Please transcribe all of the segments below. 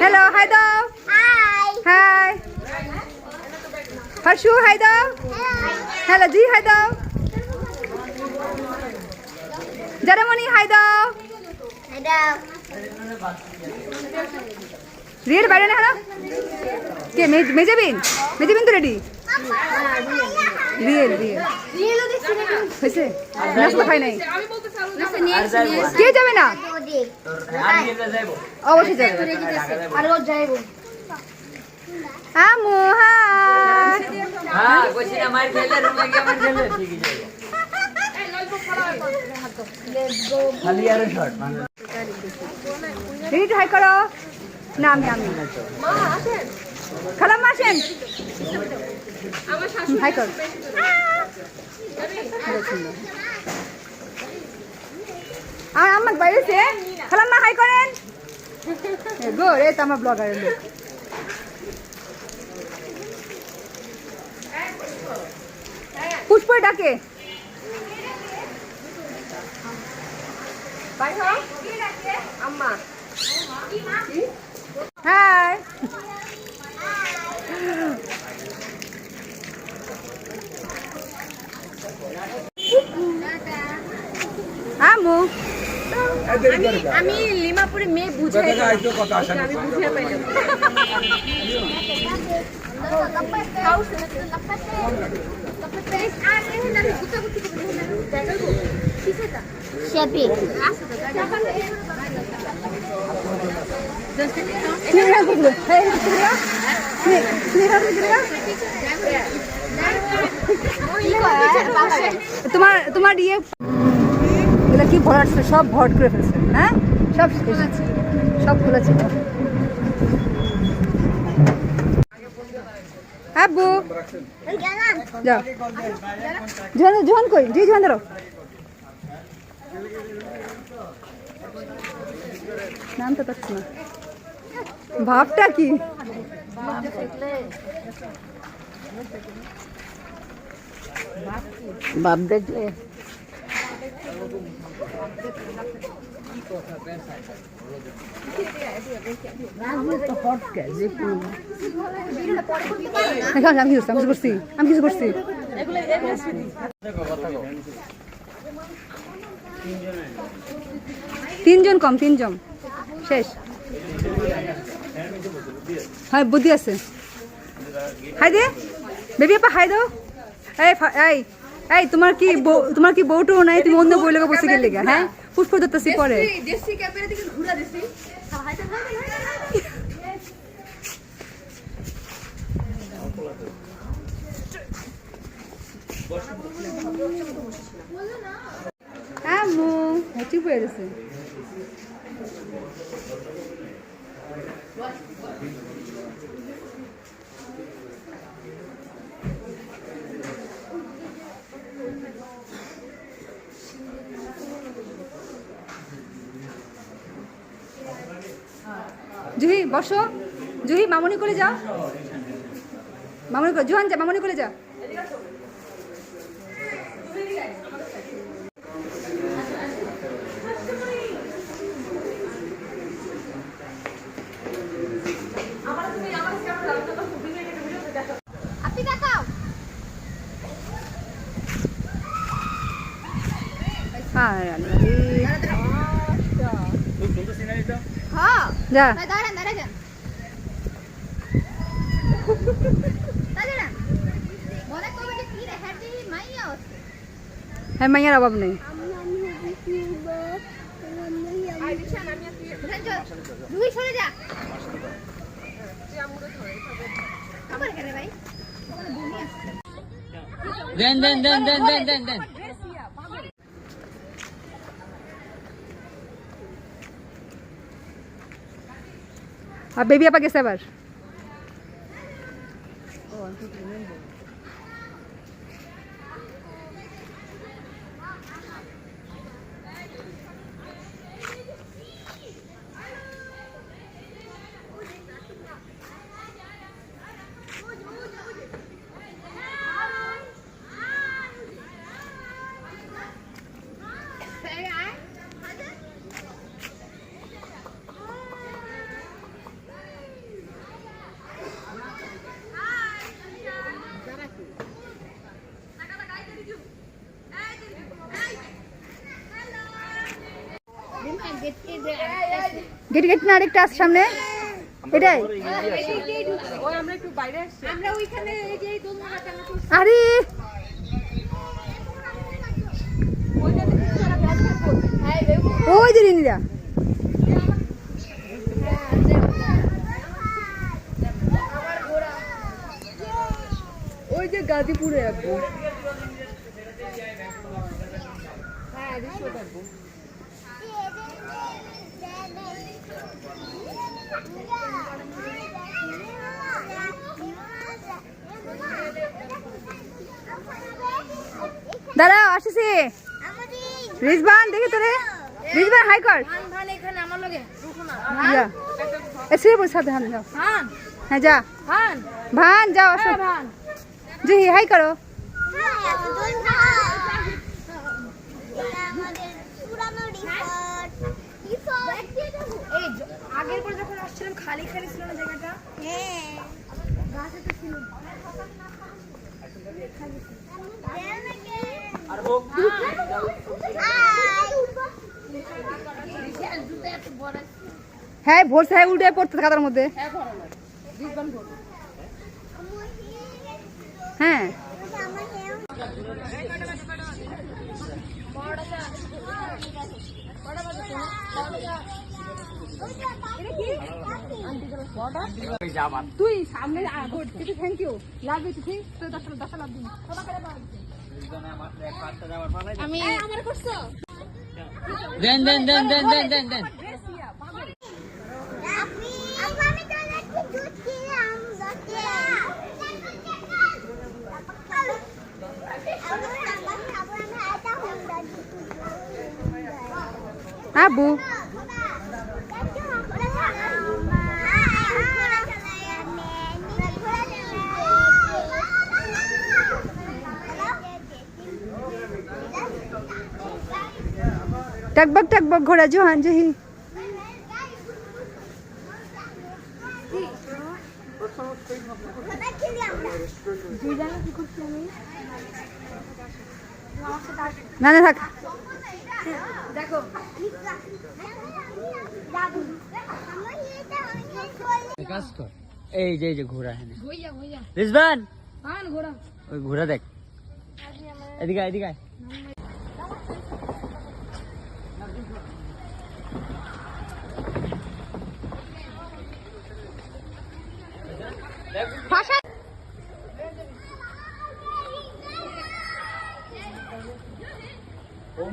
Hello hi দাও hi Harshu hi দাও hello ji hi দাও জারামণি হাই দাও রিয়ের বাইরে না হলো কে মেজাবিন মেজাবিন তো রেডি রিয়েল রিয়েল হয়েছে নাস্তা খাই নাই কে যাবে না অবশ্যই যাবে আমু হ্যাঁ মানে হাই করো। না আমি আমি। খালাম্মা আসেন। হাই কর। আর আমার বাইরেছে খালাম্মা হাই করেন। গো রে তো আমার ব্লগারের লোক। পুষ্প ডাকে। হাই। আমু আমি লিমাপুরে মেয়ে বুঝে আমি বুঝে পাইলাম Siapin. Sini aku dulu. Hei, sini ya. Sini, sini aku sini ya. তোমার তোমার ইয়ে এগুলো কি ভরাট সব ভরাট করে ফেলছে হ্যাঁ? সব। সব খুলেছে। আব্বু। যাও জোহান জোহান কই? জি জোহান ধরো। নাম তো পাচ্ছি না। ভাবটা কি? ভাব দেখলে। আমি কিছু করছি আমি কিছু করছি তিনজন কম, তিনজন। শেষ। হ্যাঁ বুদ্ধি আছে। হাই দে। বেবি আপা, হাই দাও। এই। এই তোমার কি তোমার কি বউটু নাই? তুমি অন্য বই লোক বসে গেলে গা, হ্যাঁ? পুষ্প দত্তাসি পরে। দেশি ক্যামেরা দিকে ঘুরা হয়ে গেছে। জুহি বসো। জুহি মামনি করে যা মামনি করে জোহান যা মামনি করে যা। হ্যাঁ যা। হ্যাঁ মাইয়ার অভাব নেই। দুই সরে যা আবার কেন ভাই দেন দেন দেন দেন দেন দেন দেন। আর বেবি আপা গেছে আবার। গেট গেট না আরেকটা আছে সামনে? এটাই? আরে! ওই যে রিনিরা ওই যে গাজীপুরে আসব দাঁড়াও আসতেছি। রিজবান দেখি তোরে। রিজবান হাই কর। ভান এখানে আমার লগে রুকো যা এ সাথে হান যাও। হ্যাঁ যা। ভান। ভান যাও আসো। ভান। হাই করো। এই আগের বার যখন আসছিলাম খালি খালি ছিল না জায়গাটা? হ্যাঁ। ভোর সাহেব উল্টে পড়তে কাতার মধ্যে হ্যাঁ তুই সামনে থ্যাংক ইউ লাভ ইউ ঠিক তো দশ দশ লাভ দিন আমি আমার করছ? দেন দেন দেন দেন দেন দেন দেন। আবু। টকবক টকবক ঘোড়া জোহান জহি না না থাক। এই যে এই যে ঘোড়া হ্যাঁ রিজবান? ঘোড়া। ওই ঘোড়া দেখ। এদিকে এদিকে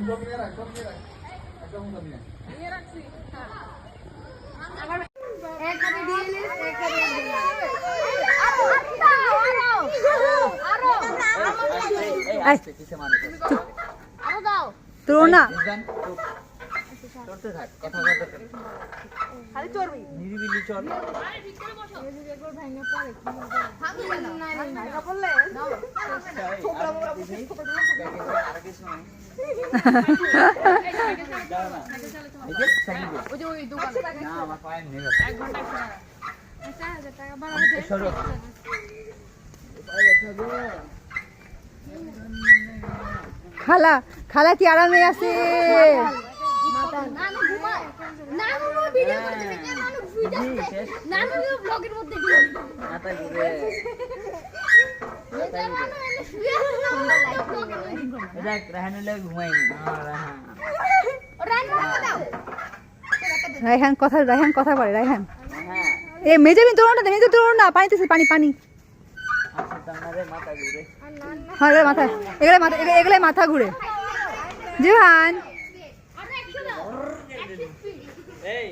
আয়। দিয়ে নিস এক হাতে এই আসতে কিসে মানুষ তোর না নিরিবিলি চল খালা খালা কি আরামে আছে মাথায় ঘুরে দেখ রাহানুলে ঘুমাই রায়হান কথা রায়হান কথা বলে, রায়হান। এ মেজাবি তোর না মেজে তোর না পানিতে পানি পানি। হ্যাঁ এগুলো মাথা এগুলো মাথা এগুলো মাথা ঘুরে। জোহান। এই